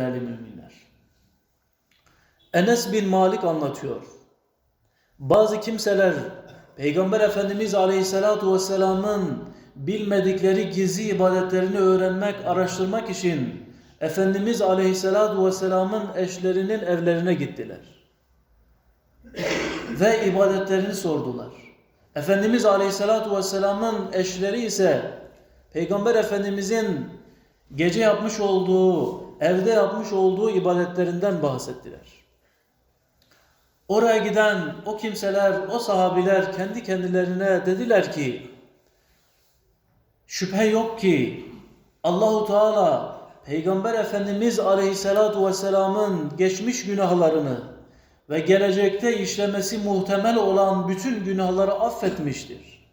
değerli müminler. Enes bin Malik anlatıyor. Bazı kimseler Peygamber Efendimiz Aleyhisselatu Vesselam'ın bilmedikleri gizli ibadetlerini öğrenmek, araştırmak için Efendimiz Aleyhisselatu Vesselam'ın eşlerinin evlerine gittiler. Ve ibadetlerini sordular. Efendimiz Aleyhisselatu Vesselam'ın eşleri ise Peygamber Efendimizin gece yapmış olduğu, evde yapmış olduğu ibadetlerinden bahsettiler. Oraya giden o kimseler, o sahabiler kendi kendilerine dediler ki şüphe yok ki Allahu Teala Peygamber Efendimiz Aleyhisselatu Vesselam'ın geçmiş günahlarını ve gelecekte işlemesi muhtemel olan bütün günahları affetmiştir.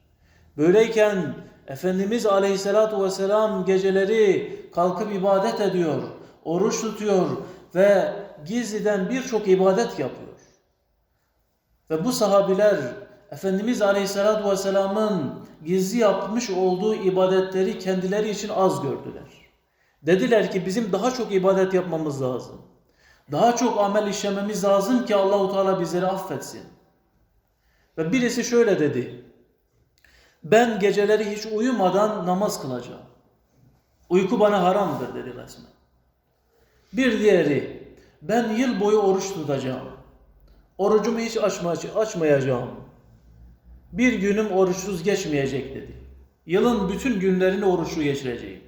Böyleyken Efendimiz Aleyhisselatu Vesselam geceleri kalkıp ibadet ediyor, oruç tutuyor ve gizliden birçok ibadet yapıyor. Ve bu sahabiler Efendimiz Aleyhisselatü Vesselam'ın gizli yapmış olduğu ibadetleri kendileri için az gördüler. Dediler ki bizim daha çok ibadet yapmamız lazım. Daha çok amel işlememiz lazım ki Allahu Teala bizleri affetsin. Ve birisi şöyle dedi. Ben geceleri hiç uyumadan namaz kılacağım. Uyku bana haramdır dedi resmen. Bir diğeri ben yıl boyu oruç tutacağım. Orucumu hiç açma, açmayacağım. Bir günüm oruçsuz geçmeyecek dedi. Yılın bütün günlerini oruçlu geçireceğim.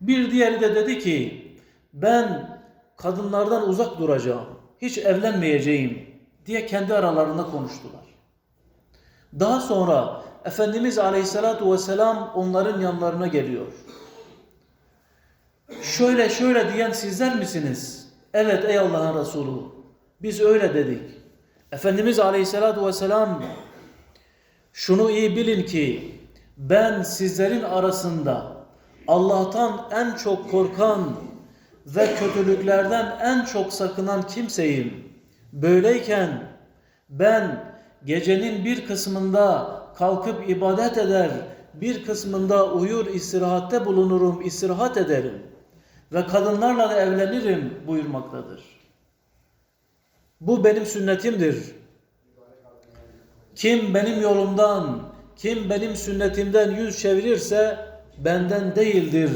Bir diğeri de dedi ki ben kadınlardan uzak duracağım. Hiç evlenmeyeceğim diye kendi aralarında konuştular. Daha sonra Efendimiz Aleyhisselatü Vesselam onların yanlarına geliyor. Şöyle şöyle diyen sizler misiniz? Evet ey Allah'ın Resulü. Biz öyle dedik. Efendimiz Aleyhisselatü Vesselam şunu iyi bilin ki ben sizlerin arasında Allah'tan en çok korkan ve kötülüklerden en çok sakınan kimseyim. Böyleyken ben gecenin bir kısmında kalkıp ibadet eder, bir kısmında uyur istirahatte bulunurum, istirahat ederim ve kadınlarla da evlenirim buyurmaktadır. Bu benim sünnetimdir. Kim benim yolumdan, kim benim sünnetimden yüz çevirirse benden değildir.